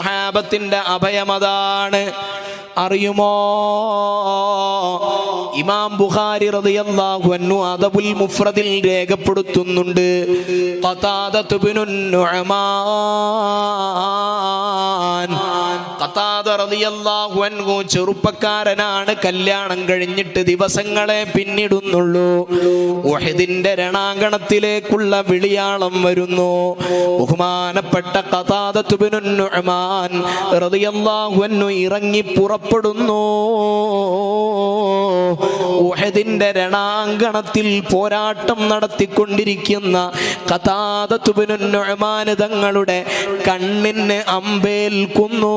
സ്വഹാബത്തിന്റെ അഭയമതാണ്. അറിയുമോ? ഇമാം ബുഖാരി റളിയല്ലാഹു അൻഹു അദബുൽ മുഫ്രദിൽ രേഖപ്പെടുത്തുന്നുണ്ട്. ഖതാദത്ത് ബിനുൻ നുഅമാൻ. ഖതാദ റളിയല്ലാഹു അൻഹു ചെറുപ്പക്കാരനാണ് കല്യാണം കഴിഞ്ഞിട്ട് ദിവസങ്ങളെ പിന്നിടുന്നുള്ളൂ. ഉഹദിന്റെ രണാങ്കണത്തിലേക്കുള്ള വിളിയാളം വരുന്നു. ബഹുമാനപ്പെട്ട ഖതാദത്ത് ബിനുൻ നുഅമാൻ റളിയല്ലാഹു അൻഹു ഇറങ്ങി പുറപ്പെടുന്നു. ഉഹദിന്റെ രണാങ്കണത്തിൽ പോരാട്ടം നടത്തിക്കൊണ്ടിരിക്കുന്ന ഖതാദത്ത് ബിനുൻ തങ്ങളുടെ കണ്ണിന് അമ്പേൽക്കുന്നു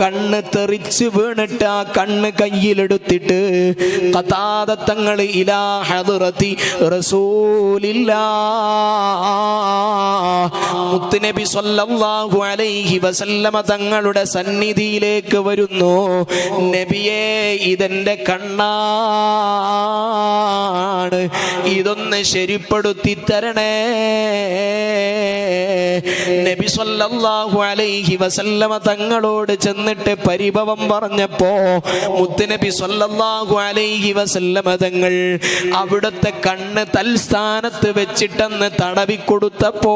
കണ്ണ് തെറിച്ച് വീണിട്ട് ആ കണ്ണ് കയ്യിലെടുത്തിട്ട് കഥാതത്തങ്ങൾ ഇലാ ഹദറത്തി റസൂലില്ലാ. മുത്തുനബി സല്ലല്ലാഹു അലൈഹി വസല്ലമ തങ്ങളുടെ സന്നിധിയിലേക്ക് വരുന്നു. നബിയെ ഇതെന്റെ കണ്ണാണ്. ഇതൊന്ന് ശരിപ്പെടുത്തി തരണേ നബി സല്ലല്ലാഹു അലൈഹി വസല്ലമ തങ്ങളോട് ചെന്നിട്ട് പരിഭവം പറഞ്ഞപ്പോ മുത്തുനബി സല്ലല്ലാഹു അലൈഹി വസല്ലമ തങ്ങൾ അവിടുത്തെ കണ്ണ് തൽസ്ഥാനത്ത് വെച്ചിട്ടെന്ന് തടവി കൊടുത്തപ്പോ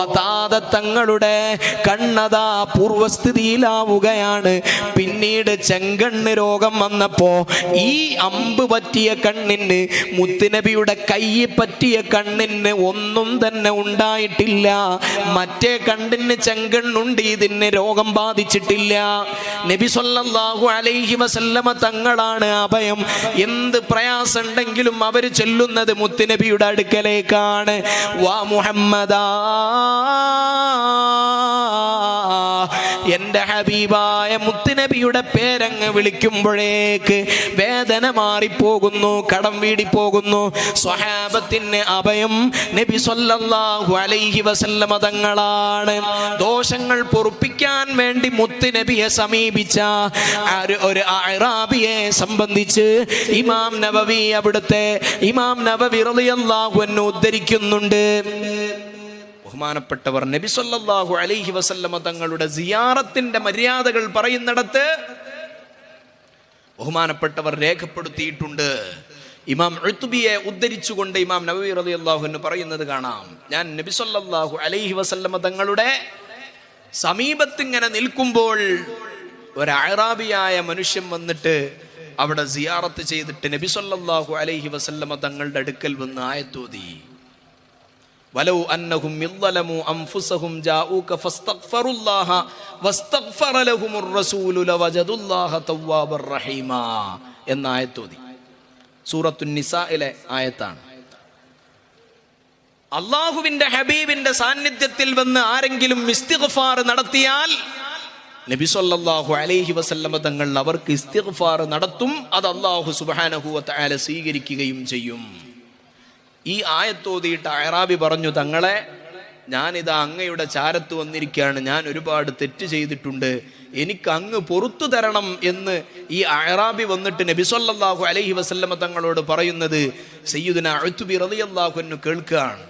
കഥാത തങ്ങളുടെ കണ്ണതാ പൂർവസ്ഥിതിയിലാവുകയാണ്. പിന്നീട് ചെങ്കണ്ണ് രോഗം വന്നപ്പോ ഈ അമ്പ് പറ്റിയ കണ്ണിന് മുത്തുനബിയുടെ കൈ പറ്റിയ കണ്ണിന് ഒന്നും തന്നെ ഉണ്ടായിട്ടില്ല. മറ്റേ കണ്ണിന് ചെങ്കണ്ണുണ്ട് ഇതിന് രോഗം ബാധിച്ചിട്ടില്ല. നബി സല്ലല്ലാഹു അലൈഹി വസല്ലമ തങ്ങളാണ് അഭയം. എന്ത് പ്രയാസം ഉണ്ടെങ്കിലും അവർ ചെല്ലുന്നത് മുത്തുനബിയുടെ അടുക്കലേക്കാണ്. വാ മുഹമ്മദാ. എന്റെ ഹബീബായ മുത്തുനബിയുടെ പേരങ്ങ് വിളിക്കുമ്പോഴേക്ക് വേദന മാറിപ്പോകുന്നു കടം വീടി വീടിപ്പോകുന്നു. സ്വഹാബത്തിന് അഭയം നബി സല്ലല്ലാഹു അലൈഹി വസല്ലമ തങ്ങളാണ്. ദോഷങ്ങൾ പൊറുപ്പിക്കാൻ വേണ്ടി മുത്തുനബിയെ സമീപിച്ച ഒരു അറാബിയെ സംബന്ധിച്ച് ഇമാം നബവി അവിടുത്തെ ഇമാം നബവി റളിയല്ലാഹു അൻഹു ഉദ്ധരിക്കുന്നുണ്ട്. ബഹുമാനപ്പെട്ടവർ നബി സല്ലല്ലാഹു അലൈഹി വസല്ലമ തങ്ങളുടെ സിയാറത്തിന്റെ മര്യാദകൾ പറയുന്നിടത്ത് ബഹുമാനപ്പെട്ടവർ രേഖപ്പെടുത്തിയിട്ടുണ്ട്. ഇമാം എഴുത്തുബിയെ ഉദ്ധരിച്ചുകൊണ്ട് ഇമാം നബി റളിയല്ലാഹു അൻഹു പറയുന്നത് കാണാം. ഞാൻ നബി സല്ലല്ലാഹു അലൈഹി വസല്ലമ തങ്ങളുടെ സമീപത്തിങ്ങനെ നിൽക്കുമ്പോൾ ഒരു അറാബിയായ മനുഷ്യൻ വന്നിട്ട് അവിടെ സിയാറത്ത് ചെയ്തിട്ട് നബി സല്ലല്ലാഹു അലൈഹി വസല്ലമ തങ്ങളുടെ അടുക്കൽ വന്ന് ആയത്തോതി. വലൗ അന്നഹും വസ്തഗ്ഫറ എന്ന ആയത്താണ്. അള്ളാഹുവിന്റെ ഹബീബിന്റെ സാന്നിധ്യത്തിൽ വന്ന് ആരെങ്കിലും ഇസ്തിഗ്ഫാർ നടത്തിയാൽ നബി സല്ലല്ലാഹു അലൈഹി വസല്ലമ തങ്ങൾ അവർക്ക് ഇസ്തിഗ്ഫാർ നടത്തും അത് അള്ളാഹു സുബ്ഹാനഹു വതആല സ്വീകരിക്കുകയും ചെയ്യും. ഈ ആയത്തോതിയിട്ട് അയറാബി പറഞ്ഞു തങ്ങളെ ഞാനിതാ അങ്ങയുടെ ചാരത്ത് വന്നിരിക്കുകയാണ്. ഞാൻ ഒരുപാട് തെറ്റ് ചെയ്തിട്ടുണ്ട്. എനിക്ക് അങ്ങ് പൊറത്തു തരണം എന്ന് ഈ അയറാബി വന്നിട്ട് നബി സല്ലല്ലാഹു അലൈഹി വസല്ലമ തങ്ങളോട് പറയുന്നത് സയ്യുദിന അഴുത്തുബി റളിയല്ലാഹു അൻഹു കേൾക്കുകയാണ്.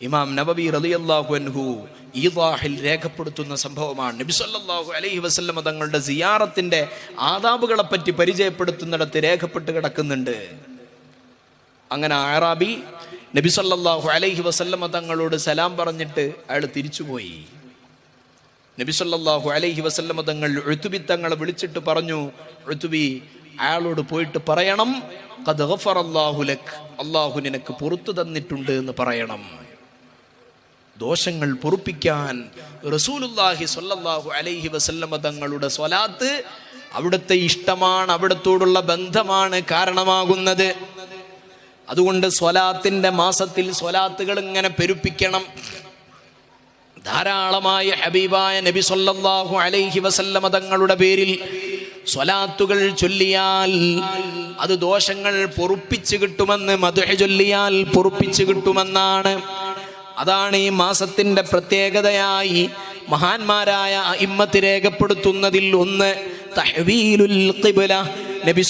ഇമാം നബബി റളിയല്ലാഹു അൻഹു ഈദാഹിൽ രേഖപ്പെടുത്തുന്ന സംഭവമാണ്. നബി സല്ലല്ലാഹു അലൈഹി വസല്ലമ തങ്ങളുടെ സിയാറത്തിന്റെ ആദാബുകളെപ്പറ്റി പരിചയപ്പെടുത്തുന്നിടത്ത് രേഖപ്പെട്ട് കിടക്കുന്നുണ്ട്. അങ്ങനെ ആറാബി നബി സല്ലാഹു അലൈഹി വസല്ലമ തങ്ങളോട് സലാം പറഞ്ഞിട്ട് അയാൾ തിരിച്ചുപോയി. നബി സല്ലാഹു അലൈഹി വസല്ലമ തങ്ങൾ എഴുത്തുബി തങ്ങളെ വിളിച്ചിട്ട് പറഞ്ഞു എഴുത്തുബി അയാളോട് പോയിട്ട് പറയണം "ഖദ് ഗഫറല്ലാഹു ലക് അള്ളാഹു നിനക്ക് പുറത്തു തന്നിട്ടുണ്ട് എന്ന് പറയണം. ദോഷങ്ങൾ പൊറുപ്പിക്കാൻ റസൂലുല്ലാഹി സല്ലാഹു അലൈഹി വസല്ലമ തങ്ങളുടെ സ്വലാത്ത് അവിടുത്തെ ഇഷ്ടമാണ് അവിടത്തോടുള്ള ബന്ധമാണ് കാരണമാകുന്നത്. അതുകൊണ്ട് സ്വലാത്തിന്റെ മാസത്തിൽ സ്വലാത്തുകൾ ഇങ്ങനെ പെരുപ്പിക്കണം. ധാരാളമായ ഹബീബായ നബി സൊല്ലാഹു അലൈഹി വസല്ലമ തങ്ങളുടെ പേരിൽ സ്വലാത്തുകൾ ചൊല്ലിയാൽ അത് ദോഷങ്ങൾ പൊറുപ്പിച്ചു കിട്ടുമെന്ന് മധുഹ ചൊല്ലിയാൽ പൊറുപ്പിച്ചു കിട്ടുമെന്നാണ്. അതാണ് ഈ മാസത്തിന്റെ പ്രത്യേകതയായി മഹാന്മാരായ ഇമ്മത്ത് രേഖപ്പെടുത്തുന്നതിൽ ഒന്ന് തഹവീലുൽ നബി